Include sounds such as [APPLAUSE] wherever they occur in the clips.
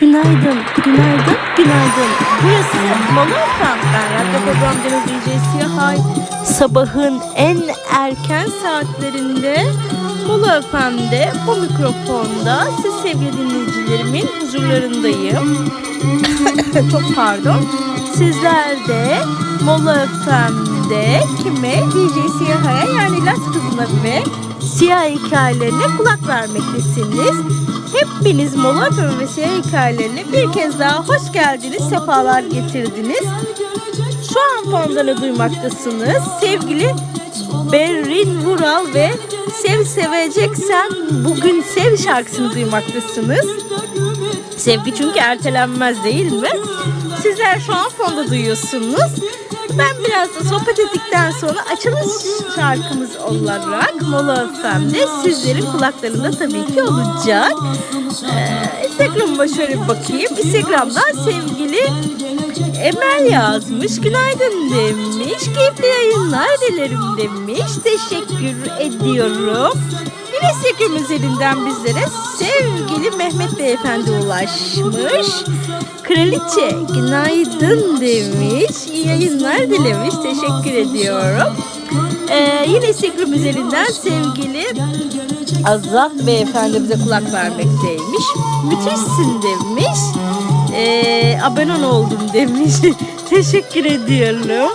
Günaydın, günaydın, günaydın. Burası Monopan. Ben radyo programcınız DJ Siyahay. Sabahın en erken saatlerinde Mola FM'de bu mikrofonda siz sevgili dinleyicilerimin huzurlarındayım. [LAUGHS] Çok pardon. Sizler de Mola FM'de kime? DJ Siyahay'a yani Las kızına ve siyah hikayelerine kulak vermektesiniz. Hepiniz Mola FM ve siyah hikayelerine bir kez daha hoş geldiniz, sefalar getirdiniz. Şu an fondanı duymaktasınız. Sevgili Berrin Vural ve Sev Seveceksen Bugün Sev şarkısını duymaktasınız. Sevgi çünkü ertelenmez değil mi? Sizler şu an fonda duyuyorsunuz. Ben biraz da sohbet ettikten sonra açılış şarkımız olarak Mola FM'de sizlerin kulaklarında tabii ki olacak. Ee, Instagram'ıma şöyle bir bakayım. Instagram'dan sevgili Emel yazmış. Günaydın demiş. Keyifli yayınlar dilerim demiş. Teşekkür ediyorum. Instagram üzerinden bizlere sevgili Mehmet Beyefendi ulaşmış. Kraliçe günaydın demiş. İyi yayınlar dilemiş. Teşekkür ediyorum. Ee, yine Instagram üzerinden sevgili Azat Beyefendi bize kulak vermekteymiş. Müthişsin demiş. Ee, abone oldum demiş. [LAUGHS] Teşekkür ediyorum.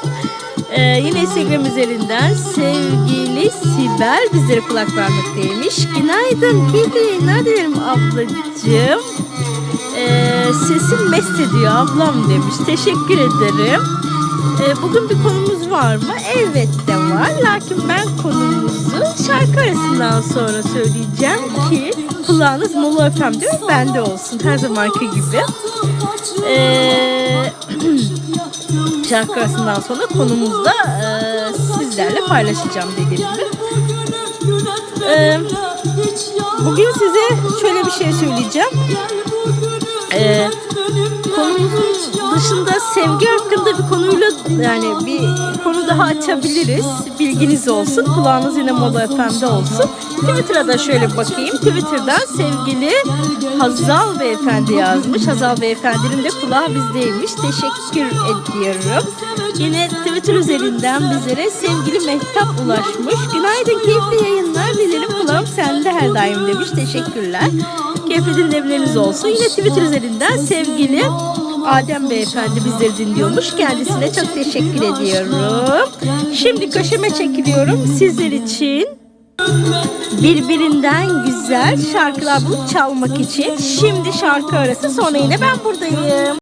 Ee, yine Instagram üzerinden sevgili Sibel bizlere kulak vermekteymiş. Günaydın, yayınlar dilerim ablacığım. Ee, sesim mest ediyor ablam demiş. Teşekkür ederim. Ee, bugün bir konumuz var mı? Elbette var. Lakin ben konumuzu şarkı arasından sonra söyleyeceğim ki kulağınız Mola FM'de ve bende olsun. Her zamanki gibi. Ee, [CLEARS THROAT] şarkı sonra konumuzda e, sizlerle paylaşacağım dediğim gibi. Ee, bugün size şöyle bir şey söyleyeceğim. Ee, konumuzun dışında sevgi hakkında bir konuyla yani bir konu daha açabiliriz. Bilginiz olsun. Kulağınız yine Mola FM'de olsun. Twitter'a da şöyle bakayım. Twitter'dan sevgili Hazal Beyefendi yazmış. Hazal Beyefendinin de kulağı bizdeymiş. Teşekkür ediyorum. Yine Twitter üzerinden bizlere sevgili Mehtap ulaşmış. Günaydın keyifli yayınlar her daim demiş. Teşekkürler. Keyifli dinlemeleriniz olsun. Yine Twitter üzerinden sevgili Adem Beyefendi bizleri dinliyormuş. Kendisine çok teşekkür ediyorum. Şimdi köşeme çekiliyorum sizler için. Birbirinden güzel şarkılar bulup çalmak için. Şimdi şarkı arası sonra yine ben buradayım.